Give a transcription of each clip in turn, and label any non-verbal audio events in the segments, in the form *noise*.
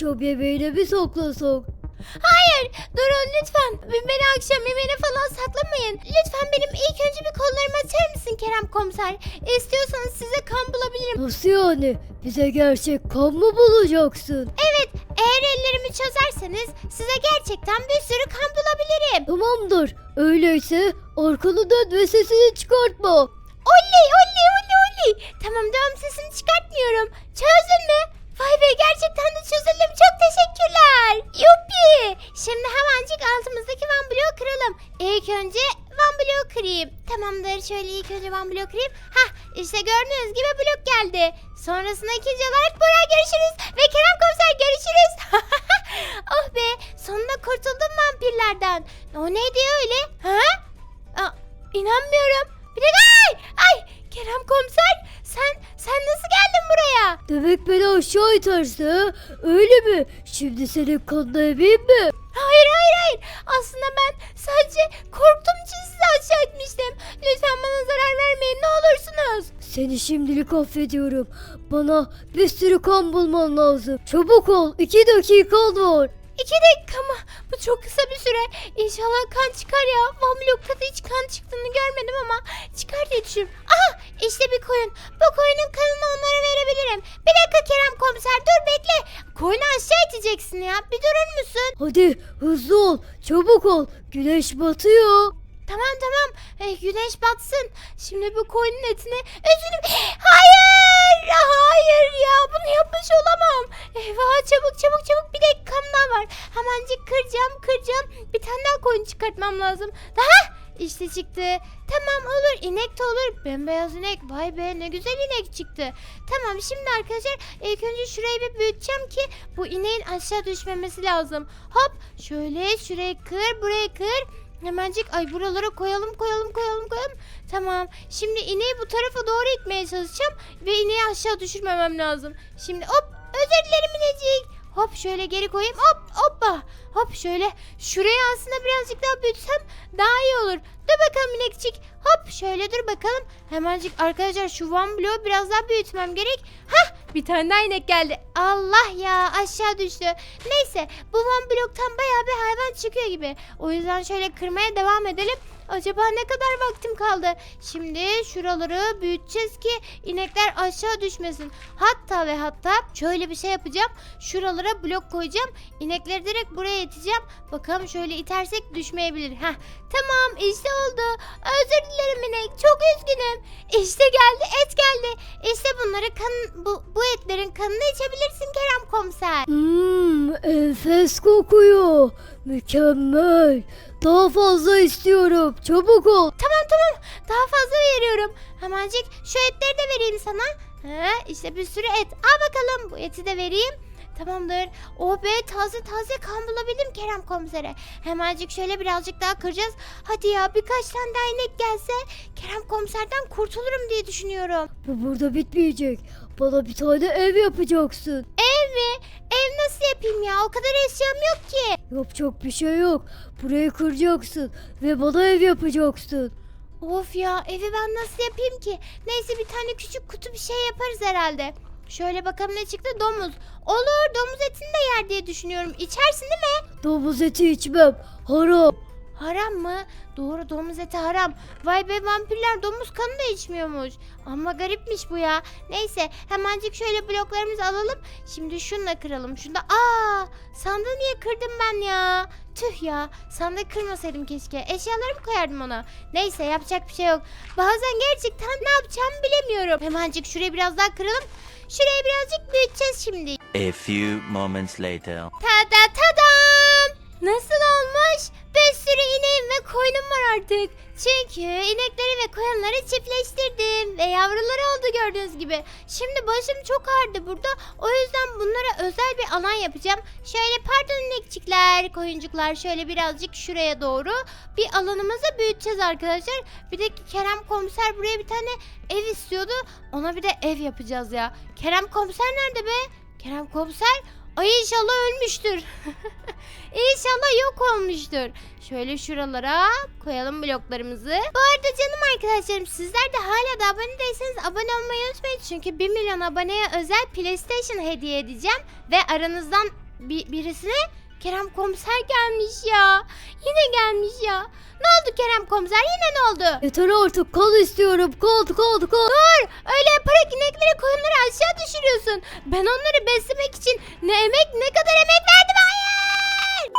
akşam yemeğine mi saklasak? Hayır durun lütfen. Beni akşam yemeğine falan saklamayın. Lütfen benim ilk önce bir kollarımı açar mısın Kerem komiser? İstiyorsanız size kan bulabilirim. Nasıl yani? Bize gerçek kan mı bulacaksın? Evet eğer ellerimi çözerseniz size gerçekten bir sürü kan bulabilirim. Tamamdır. Öyleyse arkanı dön ve sesini çıkartma. Oley oley oley oley. Tamam devam sesini çıkartmıyorum. Çözdün mü? Vay be gerçekten de çözüldüm. Çok teşekkürler. Yuppi. Şimdi hemencik altımızdaki van bloğu kıralım. İlk önce van bloğu kırayım. Tamamdır şöyle ilk önce van bloğu kırayım. Hah işte gördüğünüz gibi blok geldi. Sonrasında ikinci olarak buraya görüşürüz. Ve Kerem komiser görüşürüz. *laughs* oh be sonunda kurtuldum vampirlerden. O neydi öyle? Ha? Aa, inanmıyorum. Bir dakika. Ay, ay Kerem komiser sen sen nasıl geldin buraya? Demek beni aşağı iterse? Öyle mi? Şimdi senin kanına emeyim mi? Hayır hayır hayır. Aslında ben sadece korktuğum için sizi aşağı etmiştim. Lütfen bana zarar vermeyin ne olursunuz. Seni şimdilik affediyorum. Bana bir sürü kan bulman lazım. Çabuk ol. iki dakikan var. İki dakika mı? Bu çok kısa bir süre. İnşallah kan çıkar ya. Da hiç kan çıktığını görmedim ama çıkar diye düşünüyorum. Aha işte bir koyun. Bu koyunun kanını onlara verebilirim. Bir dakika Kerem komiser dur bekle. Koyunu aşağı iteceksin ya. Bir durur musun? Hadi hızlı ol. Çabuk ol. Güneş batıyor. Tamam tamam. Eh, güneş batsın. Şimdi bu koyunun etini özünü... *gasps* Hayır! Hayır ya bunu yapmış olamam. Eyvah çabuk çabuk çabuk bir dakikam daha var. Hemencik kıracağım kıracağım. Bir tane daha koyun çıkartmam lazım. Daha işte çıktı. Tamam olur inek de olur. Bembeyaz inek. Vay be ne güzel inek çıktı. Tamam şimdi arkadaşlar ilk önce şurayı bir büyüteceğim ki bu ineğin aşağı düşmemesi lazım. Hop şöyle şurayı kır burayı kır. Hemencik ay buralara koyalım koyalım koyalım koyalım. Tamam. Şimdi ineği bu tarafa doğru itmeye çalışacağım ve ineği aşağı düşürmemem lazım. Şimdi hop özür dilerim inecik. Hop şöyle geri koyayım. Hop hoppa. Hop şöyle şurayı aslında birazcık daha büyütsem daha iyi olur. Dur bakalım inekçik. Hop şöyle dur bakalım. Hemencik arkadaşlar şu van bloğu biraz daha büyütmem gerek. Hah bir tane daha inek geldi. Allah ya aşağı düştü. Neyse bu van bloktan bayağı bir hayvan çıkıyor gibi. O yüzden şöyle kırmaya devam edelim. Acaba ne kadar vaktim kaldı? Şimdi şuraları büyüteceğiz ki inekler aşağı düşmesin. Hatta ve hatta şöyle bir şey yapacağım. Şuralara blok koyacağım. İnekleri direkt buraya iteceğim. Bakalım şöyle itersek düşmeyebilir. Heh, tamam işte oldu. Özür dilerim inek. Çok üzgünüm. İşte geldi et geldi. İşte bunları kan bu, bu etlerin kanını içebilirsin Kerem komiser. Mmm enfes kokuyor. Mükemmel. Daha fazla istiyorum. Çabuk ol. Tamam tamam daha fazla veriyorum. Hemencik şu etleri de vereyim sana. He, işte bir sürü et. Al bakalım bu eti de vereyim. Tamamdır. Oh be taze taze kan bulabildim Kerem komisere. Hemencik şöyle birazcık daha kıracağız. Hadi ya birkaç tane daha inek gelse Kerem komiserden kurtulurum diye düşünüyorum. Bu burada bitmeyecek. Bana bir tane ev yapacaksın. Ev mi? Nasıl yapayım ya? O kadar eşyam yok ki. Yapacak bir şey yok. Burayı kıracaksın ve bana ev yapacaksın. Of ya evi ben nasıl yapayım ki? Neyse bir tane küçük kutu bir şey yaparız herhalde. Şöyle bakalım ne çıktı domuz. Olur domuz etini de yer diye düşünüyorum. İçersin değil mi? Domuz eti içmem. Haram. Haram mı? Doğru domuz eti haram. Vay be vampirler domuz kanı da içmiyormuş. Ama garipmiş bu ya. Neyse hemencik şöyle bloklarımızı alalım. Şimdi şunla kıralım. Şunu da aa sandığı niye kırdım ben ya? Tüh ya sandığı kırmasaydım keşke. Eşyalarımı koyardım ona. Neyse yapacak bir şey yok. Bazen gerçekten ne yapacağımı bilemiyorum. Hemencik şurayı biraz daha kıralım. Şurayı birazcık büyüteceğiz şimdi. A few moments later. Tada tadam! Nasıl olmuş? Sürü ineğim ve koyunum var artık. Çünkü inekleri ve koyunları çiftleştirdim ve yavruları oldu gördüğünüz gibi. Şimdi başım çok ağrıdı burada. O yüzden bunlara özel bir alan yapacağım. Şöyle pardon inekçikler, koyuncuklar şöyle birazcık şuraya doğru bir alanımızı büyüteceğiz arkadaşlar. Bir de Kerem komiser buraya bir tane ev istiyordu. Ona bir de ev yapacağız ya. Kerem komiser nerede be? Kerem komiser Ay inşallah ölmüştür. *laughs* inşallah yok olmuştur. Şöyle şuralara koyalım bloklarımızı. Bu arada canım arkadaşlarım sizler de hala da abone değilseniz abone olmayı unutmayın. Çünkü 1 milyon aboneye özel PlayStation hediye edeceğim. Ve aranızdan bir, birisine Kerem komiser gelmiş ya. Yine gelmiş ya. Ne oldu Kerem komiser? Yine ne oldu? Yeter artık kan istiyorum. Kan kan kan. Dur! Öyle yaparak inekleri koyunları aşağı düşürüyorsun. Ben onları beslemek için ne emek ne kadar emek verdim. Hayır!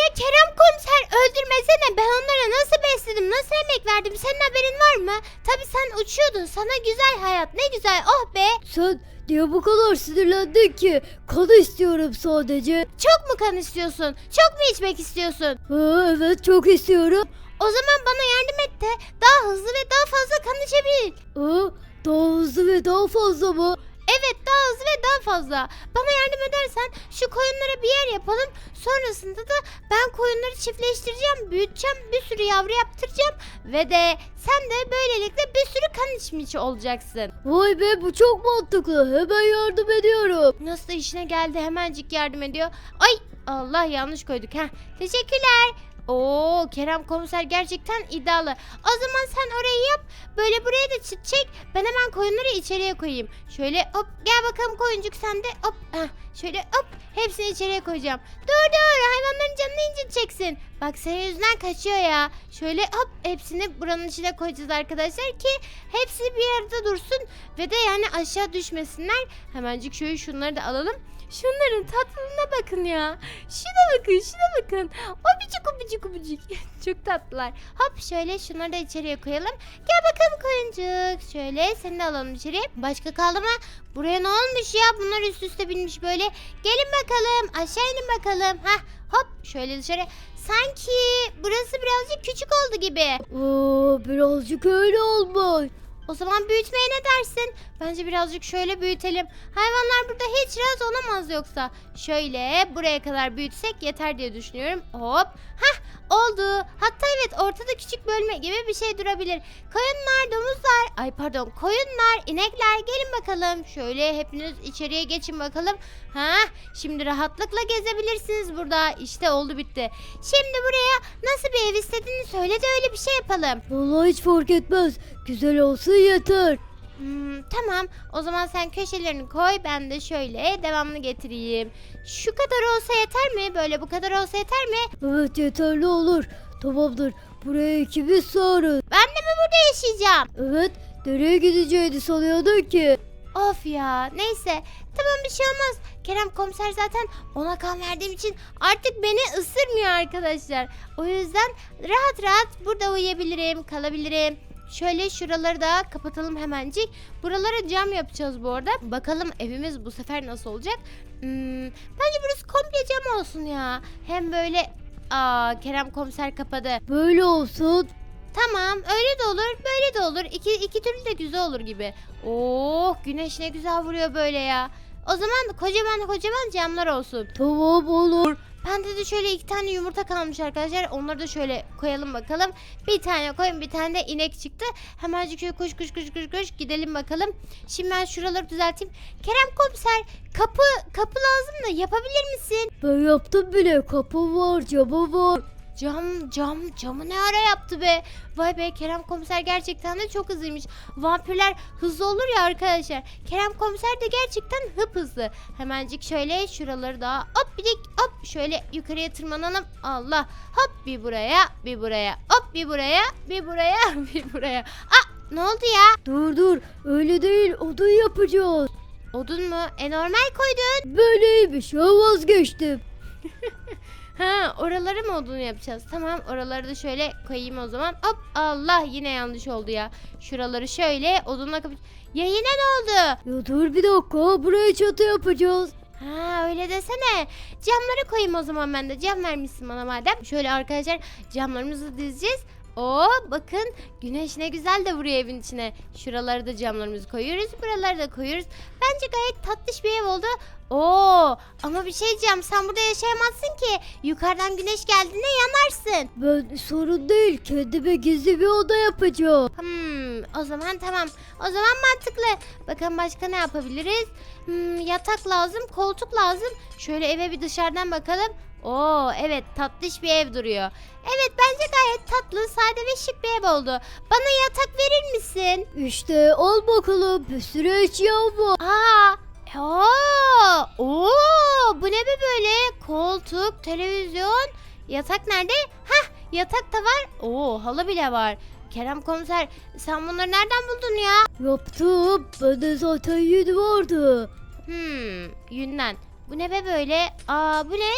Ya Kerem komiser öldürmesene. Ben onlara nasıl besledim? Nasıl emek verdim? Senin haberin var mı? Tabii sen uçuyordun. Sana güzel hayat. Ne güzel. Oh be. Sen niye bu kadar sinirlendin ki? Kan istiyorum sadece. Çok mu kan istiyorsun? Çok mu içmek istiyorsun? Ha, evet çok istiyorum. O zaman bana yardım et de daha hızlı ve daha fazla kan içebil. Ha, daha hızlı ve daha fazla mı? Evet daha hızlı ve daha fazla. Bana yardım edersen şu koyunlara bir yer yapalım. Sonrasında da ben koyunları çiftleştireceğim, büyüteceğim, bir sürü yavru yaptıracağım. Ve de sen de böylelikle bir sürü kan içmiş olacaksın. Vay be bu çok mantıklı. Hemen yardım ediyorum. Nasıl işine geldi hemencik yardım ediyor. Ay Allah yanlış koyduk. Heh. Teşekkürler. Oo Kerem komiser gerçekten iddialı. O zaman sen orayı yap. Böyle buraya da çit çek. Ben hemen koyunları içeriye koyayım. Şöyle hop gel bakalım koyuncuk sen de hop. Heh, şöyle hop hepsini içeriye koyacağım. Dur dur hayvanların canını inciteceksin. Bak senin yüzünden kaçıyor ya. Şöyle hop hepsini buranın içine koyacağız arkadaşlar ki hepsi bir yerde dursun ve de yani aşağı düşmesinler. Hemencik şöyle şunları da alalım. Şunların tatlılığına bakın ya. Şuna bakın şuna bakın. Obicik obicik obicik. *laughs* Çok tatlılar. Hop şöyle şunları da içeriye koyalım. Gel bakalım koyuncuk. Şöyle seni de alalım içeriye. Başka kaldı mı? Buraya ne olmuş ya? Bunlar üst üste binmiş böyle. Gelin bakalım. Aşağı inin bakalım. Hah hop şöyle dışarı. Sanki burası birazcık küçük oldu gibi. Aa, birazcık öyle olmuş. O zaman büyütmeye ne dersin? Bence birazcık şöyle büyütelim. Hayvanlar burada hiç rahat olamaz yoksa. Şöyle buraya kadar büyütsek yeter diye düşünüyorum. Hop. Hah oldu. Hatta evet ortada küçük bölme gibi bir şey durabilir. Koyunlar, domuzlar, ay pardon koyunlar, inekler gelin bakalım. Şöyle hepiniz içeriye geçin bakalım. Ha, şimdi rahatlıkla gezebilirsiniz burada. İşte oldu bitti. Şimdi buraya nasıl bir ev istediğini söyle de öyle bir şey yapalım. Vallahi hiç fark etmez. Güzel olsun yeter. Hmm, tamam. O zaman sen köşelerini koy. Ben de şöyle devamlı getireyim. Şu kadar olsa yeter mi? Böyle bu kadar olsa yeter mi? Evet yeterli olur. Tamamdır. Buraya ikimiz sığarız. Ben de mi burada yaşayacağım? Evet. Nereye gideceğini sanıyordun ki? Of ya. Neyse. Tamam bir şey olmaz. Kerem komiser zaten ona kan verdiğim için artık beni ısırmıyor arkadaşlar. O yüzden rahat rahat burada uyuyabilirim, kalabilirim. Şöyle şuraları da kapatalım hemencik. Buralara cam yapacağız bu arada. Bakalım evimiz bu sefer nasıl olacak. Hmm, bence burası komple cam olsun ya. Hem böyle... Aa Kerem komiser kapadı. Böyle olsun. Tamam öyle de olur böyle de olur. İki, iki türlü de güzel olur gibi. Oh güneş ne güzel vuruyor böyle ya. O zaman kocaman kocaman camlar olsun. Tamam olur. Bende de şöyle iki tane yumurta kalmış arkadaşlar. Onları da şöyle koyalım bakalım. Bir tane koyun bir tane de inek çıktı. Hemencik şöyle koş koş koş koş koş gidelim bakalım. Şimdi ben şuraları düzelteyim. Kerem komiser kapı kapı lazım da yapabilir misin? Ben yaptım bile. Kapı var, camı var. Cam cam camı ne ara yaptı be? Vay be Kerem komiser gerçekten de çok hızlıymış. Vampirler hızlı olur ya arkadaşlar. Kerem komiser de gerçekten hıp hızlı. Hemencik şöyle şuraları da hop bir dik hop şöyle yukarıya tırmanalım. Allah hop bir buraya bir buraya hop bir buraya bir buraya *laughs* bir buraya. Aa ne oldu ya? Dur dur. Öyle değil. Odun yapacağız. Odun mu? E normal koydun. Böyleymiş. Ya vazgeçtim. *laughs* Ha oraları mı odun yapacağız? Tamam oraları da şöyle koyayım o zaman. Hop Allah yine yanlış oldu ya. Şuraları şöyle odunla kapı... Ya yine ne oldu? Ya dur bir dakika. Buraya çatı yapacağız. Ha öyle desene. Camları koyayım o zaman ben de. Cam vermişsin bana madem. Şöyle arkadaşlar camlarımızı dizeceğiz. Oo bakın güneş ne güzel de vuruyor evin içine. Şuraları da camlarımızı koyuyoruz. Buraları da koyuyoruz. Bence gayet tatlış bir ev oldu. Oo ama bir şey diyeceğim. Sen burada yaşayamazsın ki. Yukarıdan güneş geldiğinde yanarsın. Ben sorun değil. Kendime gizli bir oda yapacağım. Hmm, o zaman tamam. O zaman mantıklı. Bakın başka ne yapabiliriz? Hmm, yatak lazım, koltuk lazım. Şöyle eve bir dışarıdan bakalım. Oo, evet tatlış bir ev duruyor. Evet bence gayet tatlı, sade ve şık bir ev oldu. Bana yatak verir misin? İşte al bakalım. Bir sürü eşya var. Aa, Aa, oo, bu ne be böyle? Koltuk, televizyon, yatak nerede? Hah, yatak da var. Oo, halı bile var. Kerem komiser, sen bunları nereden buldun ya? Yaptım. Bende zaten yün vardı. Hmm, yünden. Bu ne be böyle? Aa, bu ne?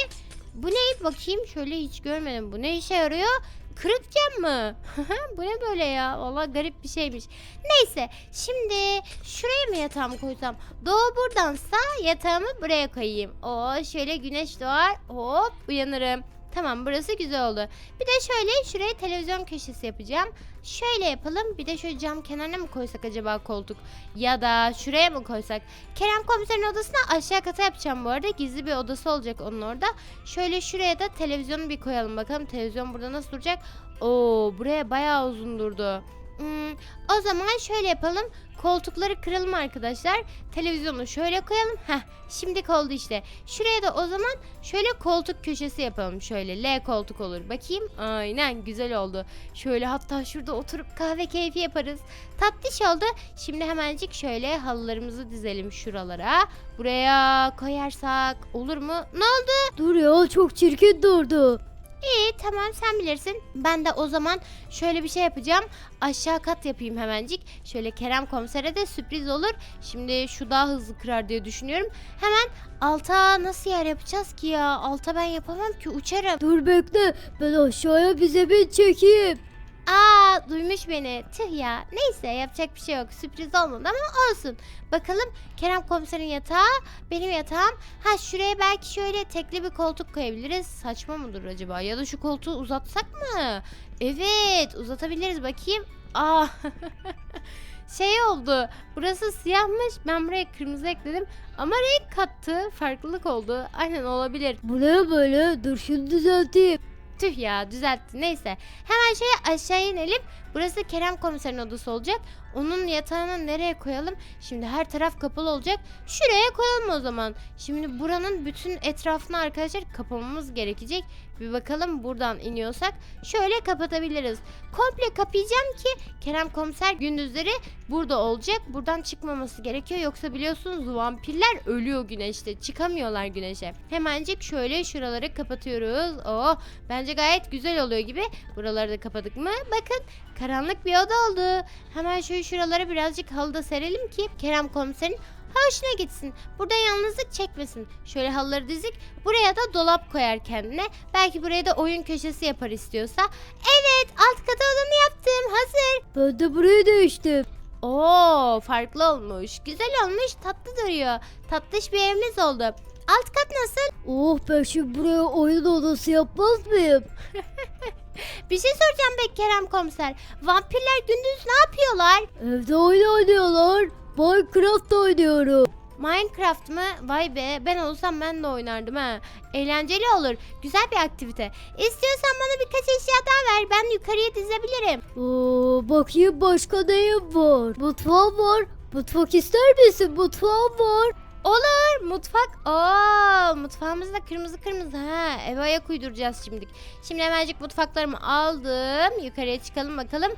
Bu ne? Bakayım şöyle hiç görmedim. Bu ne işe yarıyor? Kırık cam mı? *laughs* bu ne böyle ya? Valla garip bir şeymiş. Neyse şimdi şuraya mı yatağımı koysam? Doğu buradansa yatağımı buraya koyayım. O şöyle güneş doğar hop uyanırım. Tamam burası güzel oldu. Bir de şöyle şuraya televizyon köşesi yapacağım. Şöyle yapalım. Bir de şöyle cam kenarına mı koysak acaba koltuk? Ya da şuraya mı koysak? Kerem komiserin odasına aşağı kata yapacağım bu arada. Gizli bir odası olacak onun orada. Şöyle şuraya da televizyonu bir koyalım bakalım. Televizyon burada nasıl duracak? Oo buraya bayağı uzun durdu. Hmm, o zaman şöyle yapalım. Koltukları kıralım arkadaşlar. Televizyonu şöyle koyalım. Heh, şimdi oldu işte. Şuraya da o zaman şöyle koltuk köşesi yapalım. Şöyle L koltuk olur. Bakayım. Aynen güzel oldu. Şöyle hatta şurada oturup kahve keyfi yaparız. Tatlış oldu. Şimdi hemencik şöyle halılarımızı dizelim şuralara. Buraya koyarsak olur mu? Ne oldu? Dur ya çok çirkin durdu. İyi tamam sen bilirsin. Ben de o zaman şöyle bir şey yapacağım. Aşağı kat yapayım hemencik. Şöyle Kerem komisere de sürpriz olur. Şimdi şu daha hızlı kırar diye düşünüyorum. Hemen alta nasıl yer yapacağız ki ya? Alta ben yapamam ki uçarım. Dur bekle. Ben aşağıya bir zemin çekeyim. Aa duymuş beni. Tüh ya. Neyse yapacak bir şey yok. Sürpriz olmadı ama olsun. Bakalım Kerem komiserin yatağı, benim yatağım. Ha şuraya belki şöyle tekli bir koltuk koyabiliriz. Saçma mıdır acaba? Ya da şu koltuğu uzatsak mı? Evet uzatabiliriz bakayım. Aa *laughs* şey oldu. Burası siyahmış. Ben buraya kırmızı ekledim. Ama renk kattı. Farklılık oldu. Aynen olabilir. Bu ne böyle? Dur şunu düzelteyim. Tüh ya düzeltti. Neyse. Hemen şöyle aşağı inelim. Burası Kerem komiserin odası olacak. Onun yatağını nereye koyalım? Şimdi her taraf kapalı olacak. Şuraya koyalım o zaman. Şimdi buranın bütün etrafını arkadaşlar kapamamız gerekecek. Bir bakalım buradan iniyorsak şöyle kapatabiliriz. Komple kapayacağım ki Kerem komiser gündüzleri burada olacak. Buradan çıkmaması gerekiyor. Yoksa biliyorsunuz vampirler ölüyor güneşte. Çıkamıyorlar güneşe. Hemencik şöyle şuraları kapatıyoruz. Oh bence gayet güzel oluyor gibi. Buraları da kapadık mı? Bakın karanlık bir oda oldu. Hemen şöyle şuralara birazcık halı da serelim ki Kerem komiserin hoşuna gitsin. Burada yalnızlık çekmesin. Şöyle halıları dizik. Buraya da dolap koyar kendine. Belki buraya da oyun köşesi yapar istiyorsa. Evet alt kata odanı yaptım. Hazır. Ben de burayı değiştim. Oo farklı olmuş. Güzel olmuş. Tatlı duruyor. Tatlış bir evimiz oldu. Alt kat nasıl? Oh ben şimdi buraya oyun odası yapmaz mıyım? *laughs* Bir şey soracağım be Kerem komiser. Vampirler gündüz ne yapıyorlar? Evde oyun oynuyorlar. Minecraft oynuyorum. Minecraft mı? Vay be ben olsam ben de oynardım ha. Eğlenceli olur. Güzel bir aktivite. İstiyorsan bana birkaç eşya daha ver. Ben yukarıya dizebilirim. Oo, bakayım başka neyim var? Mutfağım var. Mutfak ister misin? Mutfağım var. Olur mutfak. Oo mutfağımız da kırmızı kırmızı ha. Eve ayak uyduracağız şimdilik. Şimdi hemencik mutfaklarımı aldım. Yukarıya çıkalım bakalım.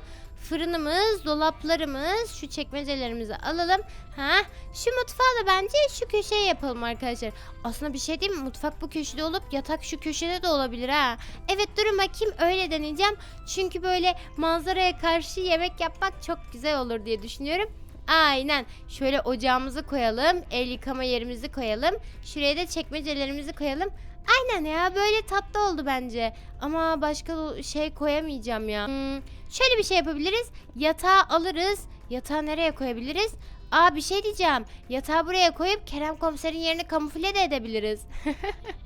Fırınımız, dolaplarımız, şu çekmecelerimizi alalım. Ha, şu mutfağı da bence şu köşeye yapalım arkadaşlar. Aslında bir şey değil mi? Mutfak bu köşede olup yatak şu köşede de olabilir ha. Evet durun bakayım öyle deneyeceğim. Çünkü böyle manzaraya karşı yemek yapmak çok güzel olur diye düşünüyorum. Aynen. Şöyle ocağımızı koyalım. El yıkama yerimizi koyalım. Şuraya da çekmecelerimizi koyalım. Aynen ya böyle tatlı oldu bence. Ama başka şey koyamayacağım ya. Hmm, şöyle bir şey yapabiliriz. Yatağı alırız. Yatağı nereye koyabiliriz? Aa bir şey diyeceğim. Yatağı buraya koyup Kerem komiserin yerini kamufle de edebiliriz. *laughs*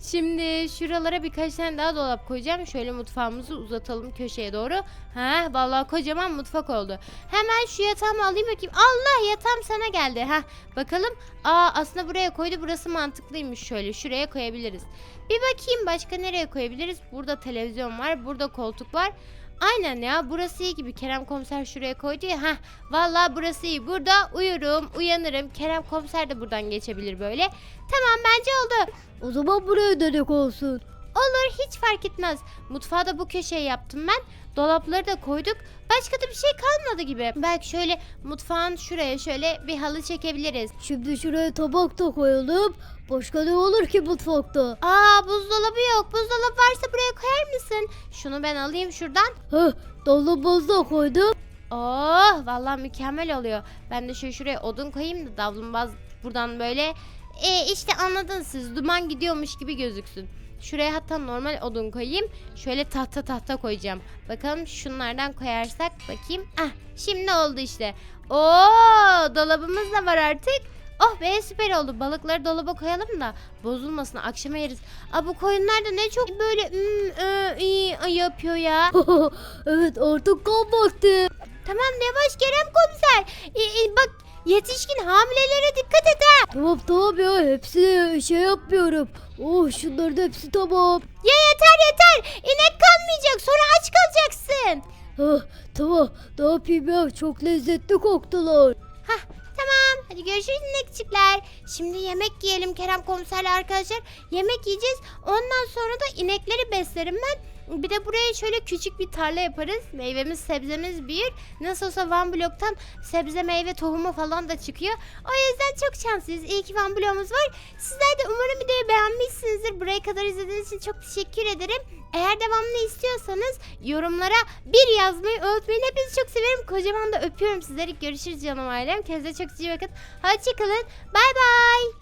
Şimdi şuralara birkaç tane daha dolap koyacağım. Şöyle mutfağımızı uzatalım köşeye doğru. Ha vallahi kocaman mutfak oldu. Hemen şu yatağımı alayım bakayım. Allah yatağım sana geldi. Ha bakalım. Aa aslında buraya koydu. Burası mantıklıymış şöyle. Şuraya koyabiliriz. Bir bakayım başka nereye koyabiliriz? Burada televizyon var. Burada koltuk var. Aynen ya burası iyi gibi Kerem komiser şuraya koydu ya. Heh vallahi burası iyi. Burada uyurum, uyanırım. Kerem komiser de buradan geçebilir böyle. Tamam bence oldu. O zaman buraya dönük olsun. Olur hiç fark etmez. Mutfağı da bu köşeye yaptım ben. Dolapları da koyduk. Başka da bir şey kalmadı gibi. Belki şöyle mutfağın şuraya şöyle bir halı çekebiliriz. Şimdi şuraya tabak da koyalım. Başka ne olur ki mutfakta? Aa buzdolabı yok. Buzdolabı varsa buraya koyar mısın? Şunu ben alayım şuradan. Heh, davlumbazı da koydum. Oh vallahi mükemmel oluyor. Ben de şöyle şuraya odun koyayım da davlumbaz buradan böyle. E işte anladın siz duman gidiyormuş gibi gözüksün. Şuraya hatta normal odun koyayım. Şöyle tahta tahta koyacağım. Bakalım şunlardan koyarsak bakayım. Ah şimdi oldu işte. Oo dolabımız da var artık. Oh be süper oldu. Balıkları dolaba koyalım da bozulmasın akşama yeriz. Aa bu koyunlar da ne çok böyle mm, ı, iyi yapıyor ya. *laughs* evet artık kan vakti. Tamam yavaş Kerem komiser. E, e, bak yetişkin hamilelere dikkat et ha. Tamam tamam ya hepsini şey yapmıyorum. Oh şunların hepsi tamam. Ya yeter yeter. İnek kalmayacak sonra aç kalacaksın. Hah, tamam ne yapayım ya çok lezzetli koktular. Hah tamam hadi görüşürüz inekçikler. Şimdi yemek yiyelim Kerem komiserle arkadaşlar. Yemek yiyeceğiz. Ondan sonra da inekleri beslerim ben. Bir de buraya şöyle küçük bir tarla yaparız. Meyvemiz sebzemiz büyür. Nasıl olsa Van Blok'tan sebze meyve tohumu falan da çıkıyor. O yüzden çok şanslıyız. İyi ki Van Blok'umuz var. Sizler de umarım videoyu beğenmişsinizdir. Buraya kadar izlediğiniz için çok teşekkür ederim. Eğer devamını istiyorsanız yorumlara bir yazmayı unutmayın. Hepinizi çok severim. Kocaman da öpüyorum sizleri. Görüşürüz canım ailem. Kendinize çok iyi bakın. Hoşçakalın. Bay bay.